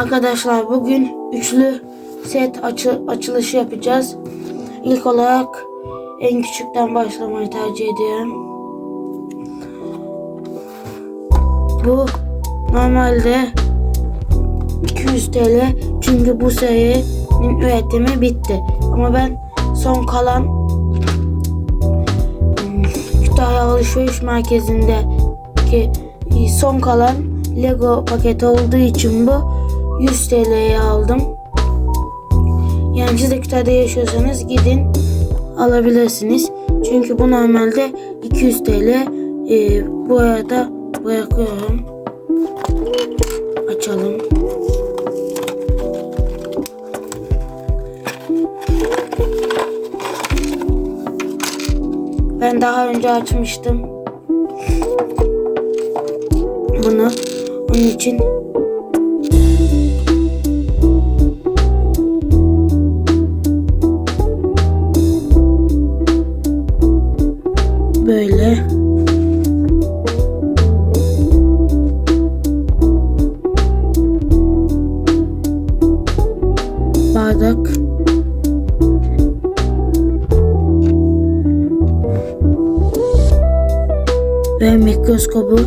Arkadaşlar bugün üçlü set açı, açılışı yapacağız. İlk olarak en küçükten başlamayı tercih ediyorum. Bu normalde 200 TL çünkü bu serinin üretimi bitti. Ama ben son kalan hmm, Kütahya Alışveriş Merkezi'ndeki son kalan Lego paketi olduğu için bu 100 TL'ye aldım. Yani siz de Kütahya'da yaşıyorsanız gidin alabilirsiniz. Çünkü bu normalde 200 TL. Ee, bu arada bırakıyorum. Açalım. Ben daha önce açmıştım. Bunu onun için bardak ve mikroskobu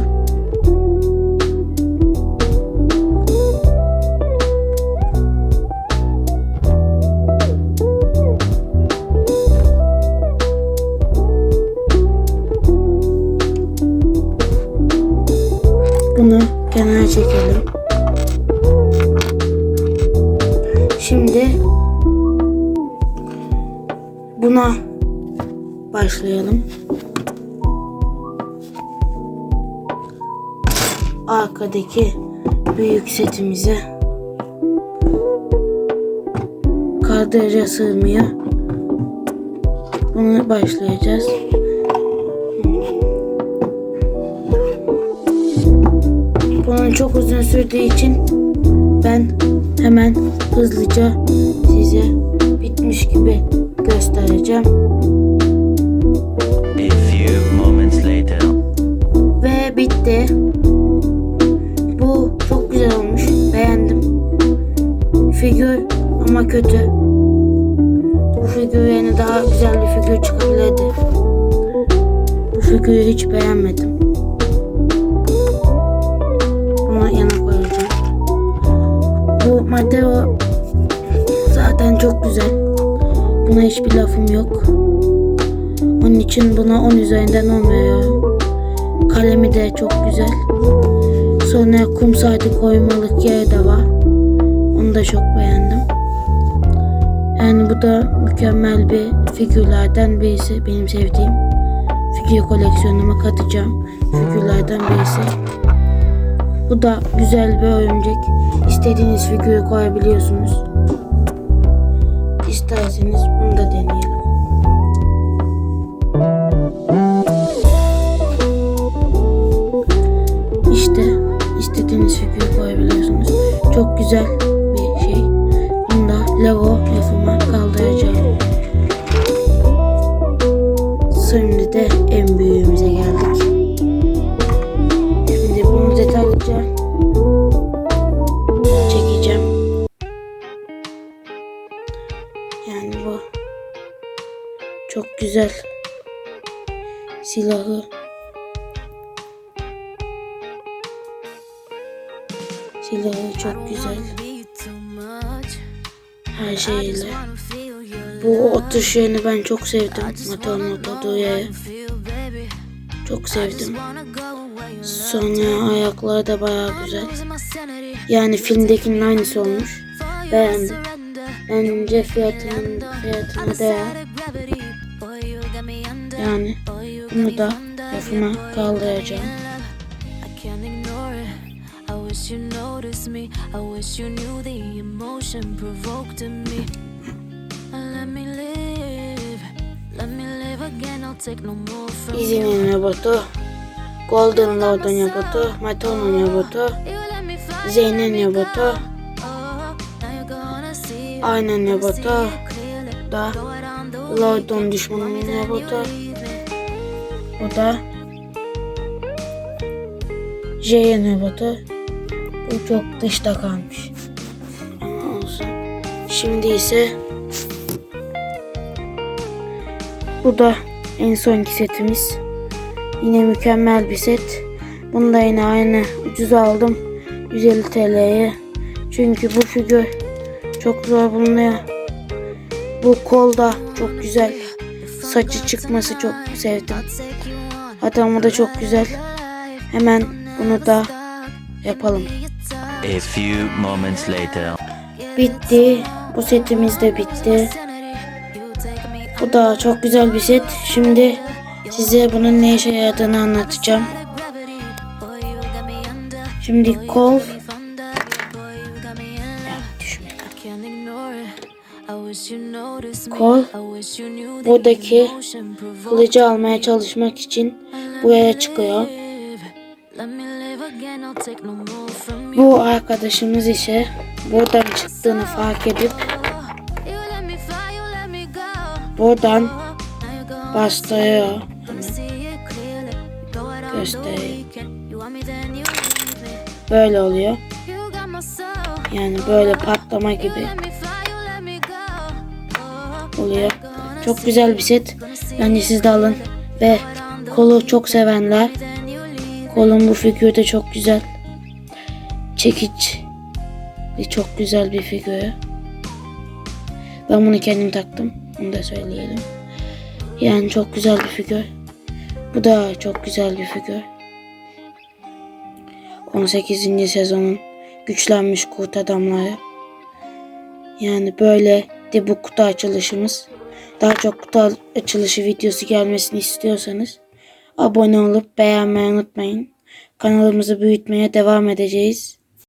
Bunu kenara çekelim. Şimdi buna başlayalım. Arkadaki büyük setimize kadraja sığmıyor. Bunu başlayacağız. Bunun çok uzun sürdüğü için hemen hızlıca size bitmiş gibi göstereceğim. A few moments later. Ve bitti. Bu çok güzel olmuş. Beğendim. Figür ama kötü. Bu figür yerine daha güzel bir figür çıkabilirdi. Bu figürü hiç beğenmedim. Bu Mateo zaten çok güzel. Buna hiçbir lafım yok. Onun için buna 10 üzerinden 10 veriyorum. Kalemi de çok güzel. Sonra kum saati koymalık yeri de var. Onu da çok beğendim. Yani bu da mükemmel bir figürlerden birisi. Benim sevdiğim figür koleksiyonuma katacağım figürlerden birisi. Bu da güzel bir örümcek. İstediğiniz figürü koyabiliyorsunuz. İsterseniz bunu da deneyelim. İşte istediğiniz figürü koyabiliyorsunuz. Çok güzel bir şey. Bunu da güzel silahı silahı çok güzel her şeyiyle. Bu oturuş yerini ben çok sevdim. Oturduğu yeri. Çok sevdim. Sonra ayakları da bayağı güzel. Yani filmdekinin aynısı olmuş. Beğendim. Bence fiyatının fiyatına değer. Yani bunu da rafıma kaldıracağım. İzinin robotu. Golden Lord'un robotu. Maton'un robotu. Zeyn'in robotu. Aynen robotu. Da Lord'un düşmanının robotu. Bu da J'nin robotu. Bu çok dışta kalmış. Şimdi ise bu da en sonki setimiz. Yine mükemmel bir set. Bunu da yine aynı ucuz aldım. 150 TL'ye. Çünkü bu figür çok zor bulunuyor. Bu kol da çok güzel. Saçı çıkması çok sevdim. Adamı da çok güzel. Hemen bunu da yapalım. A few moments later. Bitti. Bu setimiz de bitti. Bu da çok güzel bir set. Şimdi size bunun ne işe yaradığını anlatacağım. Şimdi kol Kol, buradaki kılıcı almaya çalışmak için buraya çıkıyor. Bu arkadaşımız ise buradan çıktığını fark edip buradan bastırıyor. Göstereyim. Böyle oluyor. Yani böyle patlama gibi oluyor. Çok güzel bir set. Bence siz de alın. Ve kolu çok sevenler. Kolun bu figürü de çok güzel. Çekiç. Ve çok güzel bir figür. Ben bunu kendim taktım. Onu da söyleyelim. Yani çok güzel bir figür. Bu da çok güzel bir figür. 18. sezonun güçlenmiş kurt adamları. Yani böyle de bu kutu açılışımız. Daha çok kutu açılışı videosu gelmesini istiyorsanız abone olup beğenmeyi unutmayın. Kanalımızı büyütmeye devam edeceğiz.